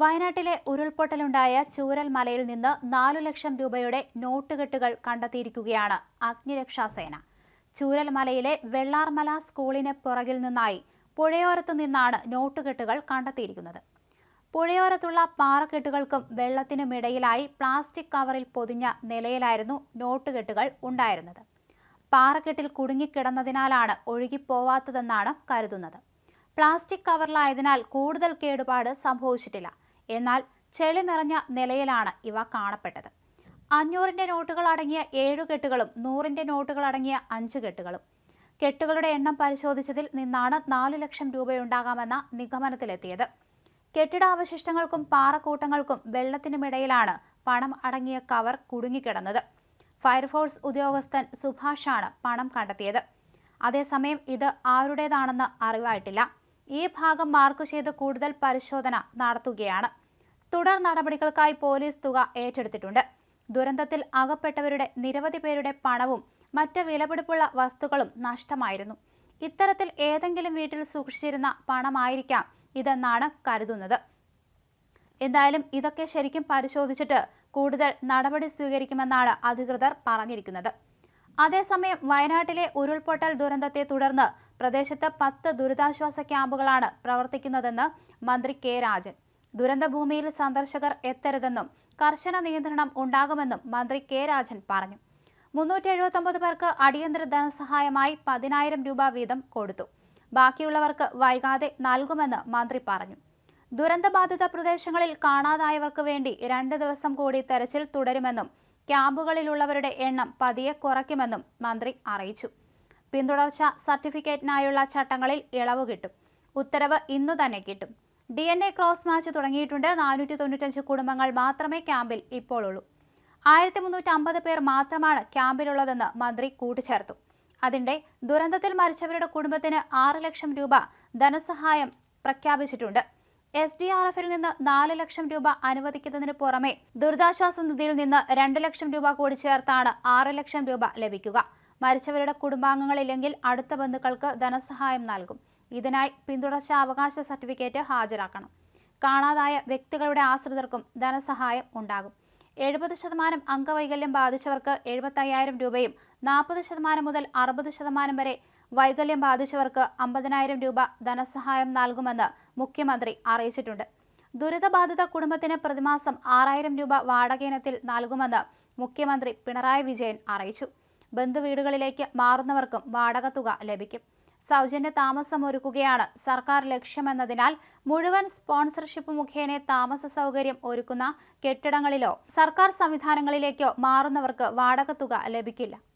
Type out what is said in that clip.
വയനാട്ടിലെ ഉരുൾപൊട്ടലുണ്ടായ ചൂരൽ മലയിൽ നിന്ന് നാലു ലക്ഷം രൂപയുടെ നോട്ടുകെട്ടുകൾ കണ്ടെത്തിയിരിക്കുകയാണ് അഗ്നിരക്ഷാസേന ചൂരൽ മലയിലെ വെള്ളാർമല സ്കൂളിന് പുറകിൽ നിന്നായി പുഴയോരത്തു നിന്നാണ് നോട്ടുകെട്ടുകൾ കണ്ടെത്തിയിരിക്കുന്നത്. പുഴയോരത്തുള്ള പാറക്കെട്ടുകൾക്കും വെള്ളത്തിനുമിടയിലായി പ്ലാസ്റ്റിക് കവറിൽ പൊതിഞ്ഞ നിലയിലായിരുന്നു നോട്ടുകെട്ടുകൾ ഉണ്ടായിരുന്നത്. പാറക്കെട്ടിൽ കുടുങ്ങിക്കിടന്നതിനാലാണ് ഒഴുകിപ്പോവാത്തതെന്നാണ് കരുതുന്നത്. പ്ലാസ്റ്റിക് കവറിലായതിനാൽ കൂടുതൽ കേടുപാട് സംഭവിച്ചിട്ടില്ല. എന്നാൽ ചെളി നിറഞ്ഞ നിലയിലാണ് ഇവ കാണപ്പെട്ടത്. അഞ്ഞൂറിന്റെ നോട്ടുകൾ അടങ്ങിയ ഏഴു കെട്ടുകളും നൂറിന്റെ നോട്ടുകൾ അടങ്ങിയ അഞ്ച് കെട്ടുകളും. കെട്ടുകളുടെ എണ്ണം പരിശോധിച്ചതിൽ നിന്നാണ് നാല് ലക്ഷം രൂപയുണ്ടാകാമെന്ന നിഗമനത്തിലെത്തിയത്. കെട്ടിടാവശിഷ്ടങ്ങൾക്കും പാറക്കൂട്ടങ്ങൾക്കും വെള്ളത്തിനുമിടയിലാണ് പണം അടങ്ങിയ കവർ കുടുങ്ങിക്കിടന്നത്. ഫയർഫോഴ്സ് ഉദ്യോഗസ്ഥൻ സുഭാഷാണ് പണം കണ്ടെത്തിയത്. അതേസമയം ഇത് ആരുടേതാണെന്ന് അറിവായിട്ടില്ല. ഈ ഭാഗം മാർക്ക് ചെയ്ത് കൂടുതൽ പരിശോധന നടത്തുകയാണ്. തുടർ നടപടികൾക്കായി പോലീസ് തുക ഏറ്റെടുത്തിട്ടുണ്ട്. ദുരന്തത്തിൽ അകപ്പെട്ടവരുടെ നിരവധി പേരുടെ പണവും മറ്റ് വിലപിടിപ്പുള്ള വസ്തുക്കളും നഷ്ടമായിരുന്നു. ഇത്തരത്തിൽ ഏതെങ്കിലും വീട്ടിൽ സൂക്ഷിച്ചിരുന്ന പണമായിരിക്കാം ഇതെന്നാണ് കരുതുന്നത്. എന്തായാലും ഇതൊക്കെ ശരിക്കും പരിശോധിച്ചിട്ട് കൂടുതൽ നടപടി സ്വീകരിക്കുമെന്നാണ് അധികൃതർ പറഞ്ഞിരിക്കുന്നത്. അതേസമയം വയനാട്ടിലെ ഉരുൾപൊട്ടൽ ദുരന്തത്തെ തുടർന്ന് പ്രദേശത്ത് പത്ത് ദുരിതാശ്വാസ ക്യാമ്പുകളാണ് പ്രവർത്തിക്കുന്നതെന്ന് മന്ത്രി കെ രാജൻ. ദുരന്തഭൂമിയിൽ സന്ദർശകർ എത്തരുതെന്നും കർശന നിയന്ത്രണം ഉണ്ടാകുമെന്നും മന്ത്രി കെ രാജൻ പറഞ്ഞു. മുന്നൂറ്റി എഴുപത്തൊമ്പത് പേർക്ക് അടിയന്തര ധനസഹായമായി പതിനായിരം രൂപ വീതം കൊടുത്തു. ബാക്കിയുള്ളവർക്ക് വൈകാതെ നൽകുമെന്ന് മന്ത്രി പറഞ്ഞു. ദുരന്തബാധിത പ്രദേശങ്ങളിൽ കാണാതായവർക്ക് വേണ്ടി രണ്ട് ദിവസം കൂടി തെരച്ചിൽ തുടരുമെന്നും ക്യാമ്പുകളിലുള്ളവരുടെ എണ്ണം പതിയെ കുറയ്ക്കുമെന്നും മന്ത്രി അറിയിച്ചു. പിന്തുടർച്ച സർട്ടിഫിക്കറ്റിനായുള്ള ചട്ടങ്ങളിൽ ഇളവ് കിട്ടും. ഉത്തരവ് ഇന്നു തന്നെ കിട്ടും. D N A cross match തുടങ്ങിയിട്ടുണ്ട്. നാനൂറ്റി തൊണ്ണൂറ്റഞ്ച് കുടുംബങ്ങൾ മാത്രമേ ക്യാമ്പിൽ ഇപ്പോൾ ഉള്ളൂ. ആയിരത്തി മുന്നൂറ്റി അമ്പത് പേർ മാത്രമാണ് ക്യാമ്പിലുള്ളതെന്ന് മന്ത്രി കൂട്ടിച്ചേർത്തു. അതിന്റെ ദുരന്തത്തിൽ മരിച്ചവരുടെ കുടുംബത്തിന് ആറ് ലക്ഷം രൂപ ധനസഹായം പ്രഖ്യാപിച്ചിട്ടുണ്ട്. എസ് ഡി ആർ എഫിൽ നിന്ന് നാല് ലക്ഷം രൂപ അനുവദിക്കുന്നതിന് പുറമെ ദുരിതാശ്വാസ നിധിയിൽ നിന്ന് രണ്ട് ലക്ഷം രൂപ കൂടി ചേർത്താണ് ആറ് ലക്ഷം രൂപ ലഭിക്കുക. മരിച്ചവരുടെ കുടുംബാംഗങ്ങളില്ലെങ്കിൽ അടുത്ത ബന്ധുക്കൾക്ക് ധനസഹായം നൽകും. ഇതിനായി പിന്തുടർച്ച അവകാശ സർട്ടിഫിക്കറ്റ് ഹാജരാക്കണം. കാണാതായ വ്യക്തികളുടെ ആശ്രിതർക്കും ധനസഹായം ഉണ്ടാകും. എഴുപത് ശതമാനം അംഗവൈകല്യം ബാധിച്ചവർക്ക് എഴുപത്തയ്യായിരം രൂപയും നാൽപ്പത് ശതമാനം മുതൽ അറുപത് ശതമാനം വരെ വൈകല്യം ബാധിച്ചവർക്ക് അമ്പതിനായിരം രൂപ ധനസഹായം നൽകുമെന്ന് മുഖ്യമന്ത്രി അറിയിച്ചിട്ടുണ്ട്. ദുരിതബാധിത കുടുംബത്തിന് പ്രതിമാസം ആറായിരം രൂപ വാടകയിനത്തിൽ നൽകുമെന്ന് മുഖ്യമന്ത്രി പിണറായി വിജയൻ അറിയിച്ചു. ബന്ധുവീടുകളിലേക്ക് മാറുന്നവർക്കും വാടക തുക ലഭിക്കും. സൗജന്യ താമസം ഒരുക്കുകയാണ് സർക്കാർ ലക്ഷ്യമെന്നതിനാൽ മുഴുവൻ സ്പോൺസർഷിപ്പ് മുഖേന താമസ സൗകര്യം ഒരുക്കുന്ന കെട്ടിടങ്ങളിലോ സർക്കാർ സംവിധാനങ്ങളിലേക്കോ മാറുന്നവർക്ക് വാടക തുക ലഭിക്കില്ല.